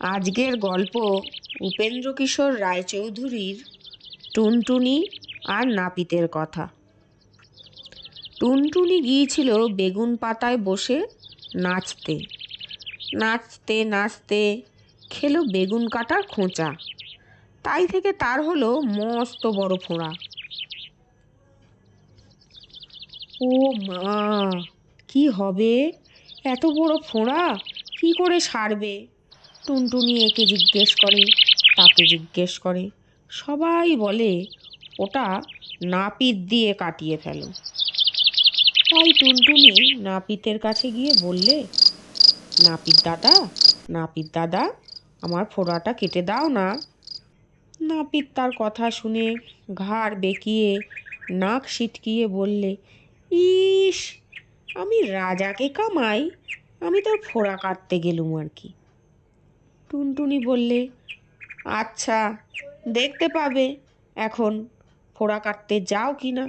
আজকের গল্প উপেন্দ্রকিশোর রায়চৌধুরীর টুনটুনি আর নাপিতের কথা। টুনটুনি গিয়েছিল বেগুন পাতায় বসে নাচতে। নাচতে নাচতে খেলো বেগুন কাটার খোঁচা। তাই থেকে তার হলো মস্ত বড় ফোঁড়া। ও মা, কি হবে? এত বড় ফোঁড়া? কি করে সারবে? টুনটুনি একে জিজ্ঞেস করে, তাকে জিজ্ঞেস করে। সবাই বলে, ওটা নাপিত দিয়ে কাটিয়ে ফেলো। তাই টুনটুনি নাপিতের কাছে গিয়ে বললে, নাপিত দাদা নাপিত দাদা, আমার ফোড়াটা কেটে দাও না। নাপিত তার কথা শুনে ঘাড় বেঁকিয়ে, নাক সিটকিয়ে বললে, ইস, আমি রাজাকে কামাই, আমি তোর ফোড়া কাটতে গেলুম আর কি। টুনটুনি বললে আচ্ছা দেখতে পাবে। এখন ফোড়া কাটতে যাও কি না?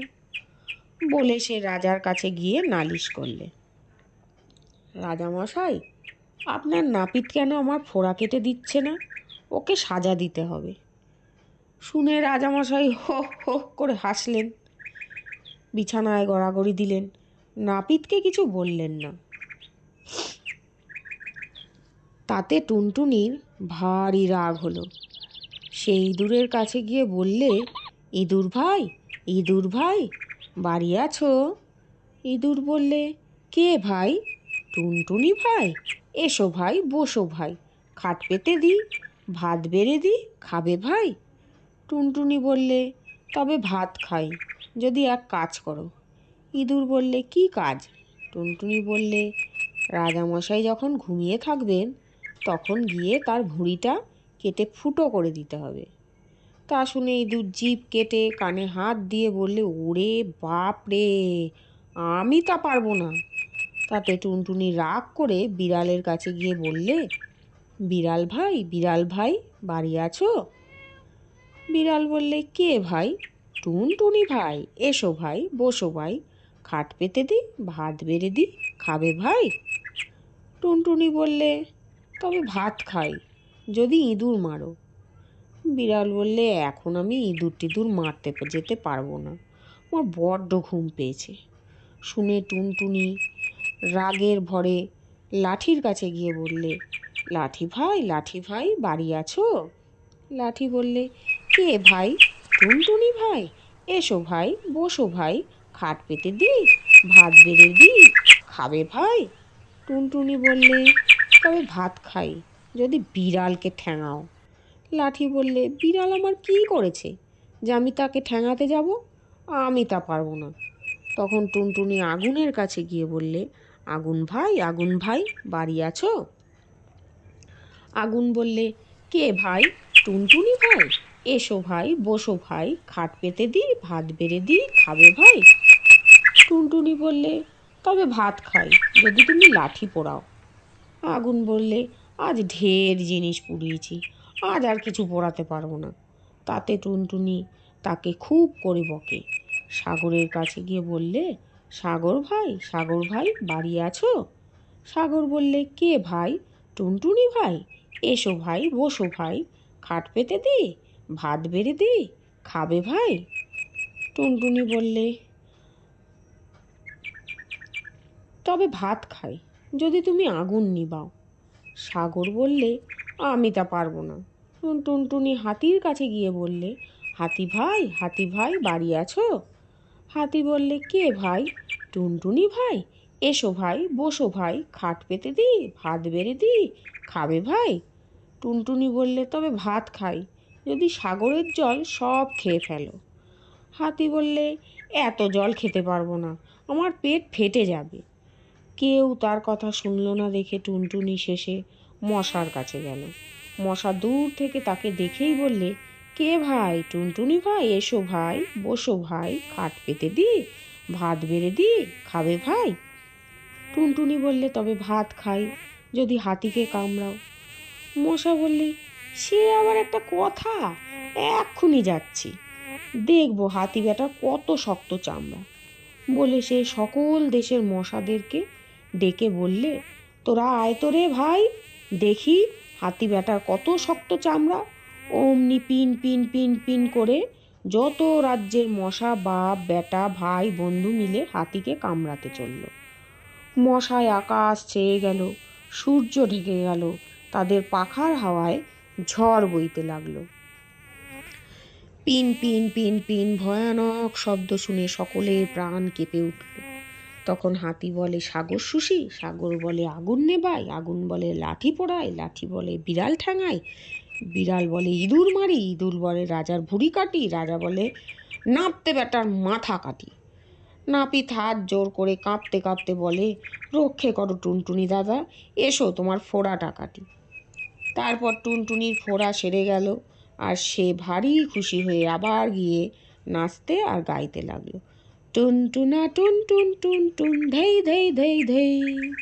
বলে সে রাজার কাছে গিয়ে নালিশ করলে। রাজামশাই, আপনার নাপিত কেন আমার ফোড়া কেটে দিচ্ছে না? ওকে সাজা দিতে হবে। শুনে রাজামশাই হো হো, করে হাসলেন। বিছানায় গড়াগড়ি দিলেন। নাপিতকে কিছু বললেন না। তাতে টুনটুনির ভারী রাগ হলো। সে ইঁদুরের কাছে গিয়ে বললে, ইঁদুর ভাই ইঁদুর ভাই, বাড়ি আছো? ইঁদুর বললে, কে ভাই? টুনটুনি ভাই? এসো ভাই, বসো ভাই, খাট পেতে দিই ভাত বেড়ে দিই খাবে ভাই? টুনটুনি বললে, তবে ভাত খাই, যদি এক কাজ করো। ইঁদুর বললে, কি কাজ? টুনটুনি বললে, রাজামশাই যখন ঘুমিয়ে থাকবেন তখন গিয়ে তার ভুঁড়িটা কেটে ফুটো করে দিতে হবে। তা শুনে ইঁদুর জিভ কেটে কানে হাত দিয়ে বললে, ওরে বাপ রে, আমি তা পারব না। তাতে টুনটুনি রাগ করে বিড়ালের কাছে গিয়ে বললে, বিড়াল ভাই বিড়াল ভাই, বাড়ি আছো? বিড়াল বললে, কে ভাই? টুনটুনি ভাই, এসো ভাই, বসো ভাই, খাট পেতে দি, ভাত বেড়ে দি, খাবে ভাই? টুনটুনি বললে তবে ভাত খাই, যদি ইঁদুর মারো। বিড়াল বললে, এখন আমি ইঁদুর টিঁদুর মারতে যেতে পারব না। আমার বড্ড ঘুম পেয়েছে। শুনে টুনটুনি রাগের ভরে লাঠির কাছে গিয়ে বললে, লাঠি ভাই লাঠি ভাই, বাড়ি আছো? লাঠি বললে, কে ভাই? টুনটুনি ভাই? এসো ভাই, বসো ভাই, খাট পেতে দি, ভাত বেড়ে দি, খাবে ভাই? টুনটুনি বললে তবে ভাত খাই, যদি বিড়ালকে ঠ্যাঙাও। লাঠি বললে, বিড়াল আমার কি করেছে? যে আমি তাকে ঠ্যাঙাতে যাব? আমি তা পারব না। তখন টুনটুনি আগুনের কাছে গিয়ে বললে, আগুন ভাই আগুন ভাই, বাড়ি আছো? আগুন বললে, কে ভাই? টুনটুনি ভাই? এসো ভাই, বসো ভাই, খাট পেতে দি, ভাত বেড়ে দি, খাবে ভাই? টুনটুনি বললে, তবে ভাত খাই, যদি তুমি লাঠি পোড়াও। আগুন বললে, আজ ঢের জিনিস পুড়িয়েছি, আজ আর কিছু পোড়াতে পারব না। তাতে টুনটুনি তাকে খুব করে বকে। সাগরের কাছে গিয়ে বললে, সাগর ভাই সাগর ভাই, বাড়ি আছো? সাগর বললে, কে ভাই? টুনটুনি ভাই? এসো ভাই, বসো ভাই, খাট পেতে দি, ভাত বেড়ে দি, খাবে ভাই? টুনটুনি বললে, তবে ভাত খাই। যদি তুমি আগুন নিবাও। সাগর বললে, আমি তা পারব না। টুনটুনি হাতির কাছে গিয়ে বললে, হাতি ভাই হাতি ভাই, বাড়ি আছো? হাতি বললে, কে ভাই? টুনটুনি ভাই, এসো ভাই, বসো ভাই, খাট পেতে দি, ভাত বেড়ে দিই খাবে ভাই? টুনটুনি বললে, তবে ভাত খাই, যদি সাগরের জল সব খেয়ে ফেলো। হাতি বললে, এত জল খেতে পারব না, আমার পেট ফেটে যাবে। কেউ তার কথা শুনলো না দেখে টুনটুনি শেষে মশার কাছে গেল। মশা দূর থেকে তাকে দেখেই বললে, কে ভাই? টুনটুনি ভাই? এসো ভাই, বসো ভাই, খাট পেতে দি, ভাত বেড়ে দি, খাবে ভাই? টুনটুনি বললে, তবে ভাত খাই, যদি হাতিকে কামড়াও। মশা বললে, সে আবার একটা কথা, এক্ষুনি যাচ্ছি। দেখব হাতি বেটা কত শক্ত চামড়া। বলে সে সকল দেশের মশাদেরকে ডেকে বললে, তোরা আয় তো রে ভাই, দেখি হাতি বেটার কত শক্ত চামড়া। অমনি পিন পিন পিন পিন করে যত রাজ্যের মশা, বাপ বেটা ভাই, বন্ধু মিলে হাতিকে কামড়াতে চলল। মশায় আকাশ ছেয়ে গেল, সূর্য ঢেকে গেল, তাদের পাখার হাওয়ায় ঝড় বইতে লাগল। পিন পিন পিন পিন ভয়ানক শব্দ শুনে সকলের প্রাণ কেঁপে উঠল। তখন হাতি বলে, সাগর শুষি সাগর বলে আগুন নেবাই, আগুন বলে লাঠি পোড়াই, লাঠি বলে বিড়াল ঠ্যাঙাই, বিড়াল বলে ইঁদুর মারি, ইঁদুর বলে রাজার ভুড়ি কাটি, রাজা বলে নাপতে বেটার মাথা কাটি। নাপিত হাত জোর করে কাঁপতে কাঁপতে বলে, রক্ষে করো টুনটুনি দাদা, এসো তোমার ফোড়াটা কাটি। তারপর টুনটুনির ফোড়া সেরে গেল, আর সে ভারী খুশি হয়ে আবার গিয়ে নাচতে আর গাইতে লাগল। tun truna tun tun tun tun, thây thây thây thây.